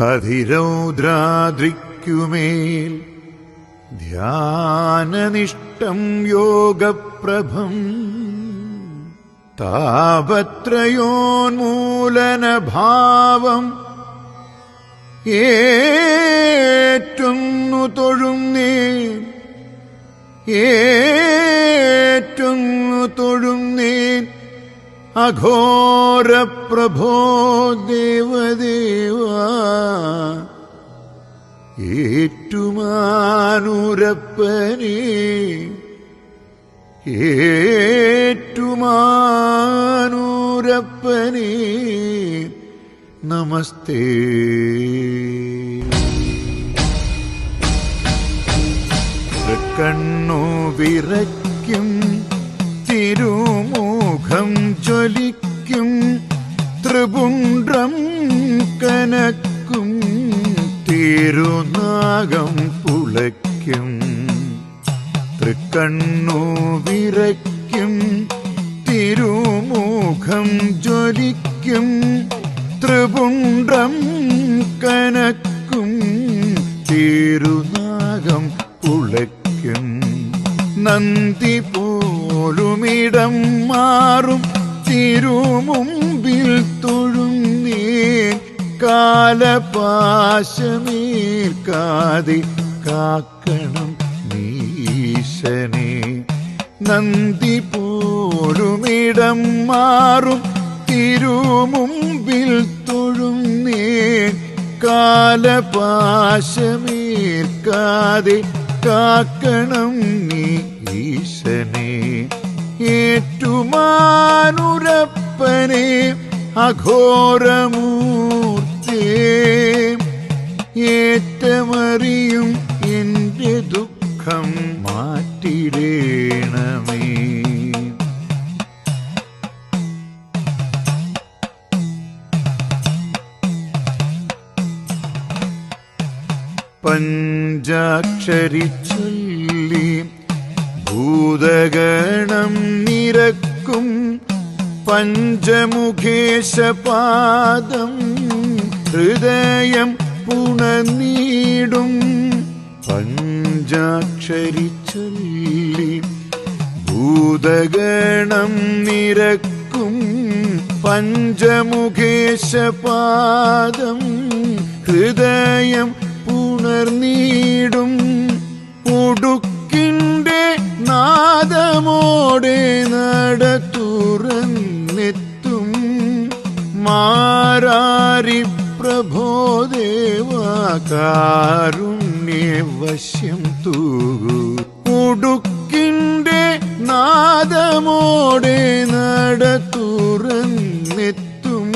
അതിരൗദ്രാദ്രിക്കുമേൽ ധ്യാനനിഷ്ടം യോഗപ്രഭം. താപത്രയോന്മൂലനഭാവം. ഏറ്റുന്നു അഘോരപ്രഭോ ദേവദേവ. ഏറ്റുമാനുരപ്പനേ ഏറ്റുമാനൂരപ്പനേ നമസ്തേ. കണ്ണു വിറയ്ക്കും തിരുമുഖം ജ്വലിക്കും ത്രിപുണ്ട്രം കനക്കും തിരുനാഗം പുളയ്ക്കും തൃക്കണ്ണു വിറയ്ക്കും തിരുമുഖം ജ്വലിക്കും ത്രിപുണ്ട്രം കനക്കും തിരുനാഗം പുളയ്ക്കും. നന്ദി പോലുമിടം മാറും. തിരുമുമ്പിൽ തൊഴുന്നേ കാലപാശമേൽക്കാതെ കാക്കണം നീശനെ. നന്ദി പോലുമിടം മാറും. തിരുമുമ്പിൽ തൊഴുന്നേ കാലപാശമേൽക്കാതെ കാക്കണം നീ ഈശനെ. ഏറ്റുമാനുരപ്പനെ അഘോരമൂർത്തേ ഏറ്റമറിയും പഞ്ചാക്ഷരി ചൊല്ലി ഭൂതഗണം നിരക്കും പഞ്ചമുഖേശപാദം ഹൃദയം പുണനീടും പഞ്ചാക്ഷരി ചൊല്ലി ഭൂതഗണം നിരക്കും പഞ്ചമുഖേശപാദം ഹൃദയം പുണർനീടും ഉടുക്കിന്റെ നാദമോടെ നട തുറന്നെത്തും മാരാരി പ്രഭോദേവാകാരുണ്യവശ്യം തൂകു. ഉടുക്കിന്റെ നാദമോടെ നട തുറന്നെത്തും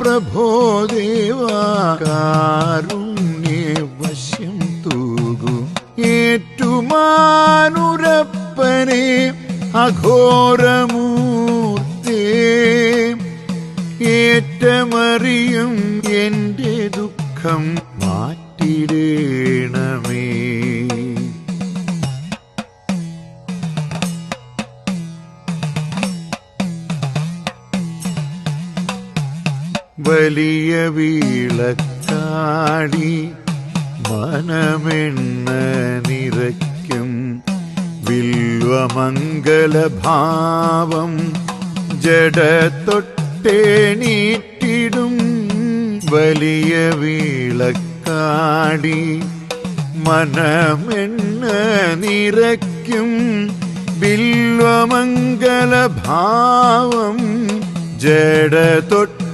പ്രഭോദേവാകാരുണ്യവശ്യം തൂകു. ഏറ്റുമാനുരപ്പനെ അഘോരമൂർത്തേ. ഏറ്റമറിയും എന്റെ ദുഃഖം വലിയ വീളക്കാടി മനമെണ്ണ നിറയ്ക്കും. വില്വമംഗലഭാവം ജഡത്തൊട്ടേണീറ്റിടും വലിയ വീളക്കാടി മനമെണ്ണ നിറയ്ക്കും. ബില്വമംഗലഭാവം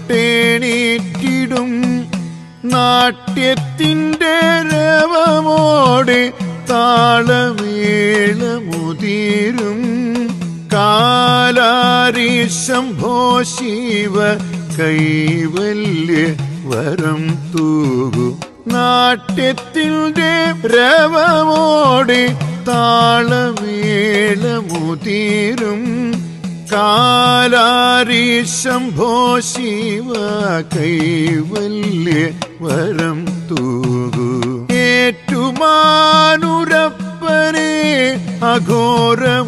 ജഡത്തൊട്ടേണീറ്റിടും നാട്യത്തിന്റെ രവമോടെ താളമേളമുതിരും. കാലാരി ശംഭോ ശിവ കൈവല്യ വരം തൂകു. നാട്യത്തിന്റെ രവമോടെ താളമേളമുതിരും. കാലാരി ശംഭോ ശിവ കൈവല്യ വരം തൂകു. ഏറ്റുമാനുരപ്പനെ അഘോരമൂർത്തേ.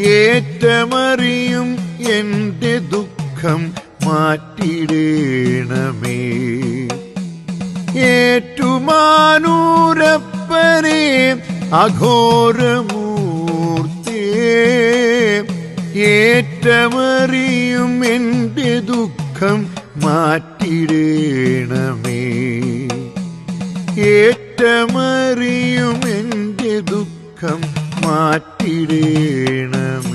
ഏറ്റമറിയും എന്റെ ദുഃഖം മാറ്റിടേണമേ. ഏറ്റുമാനൂരപ്പനെ അഘോരമൂ ഏറ്റമറിയും എന്റെ ദുഃഖം മാറ്റിടേണമേ. ഏറ്റമറിയും എന്റെ ദുഃഖം മാറ്റിടേണമേ.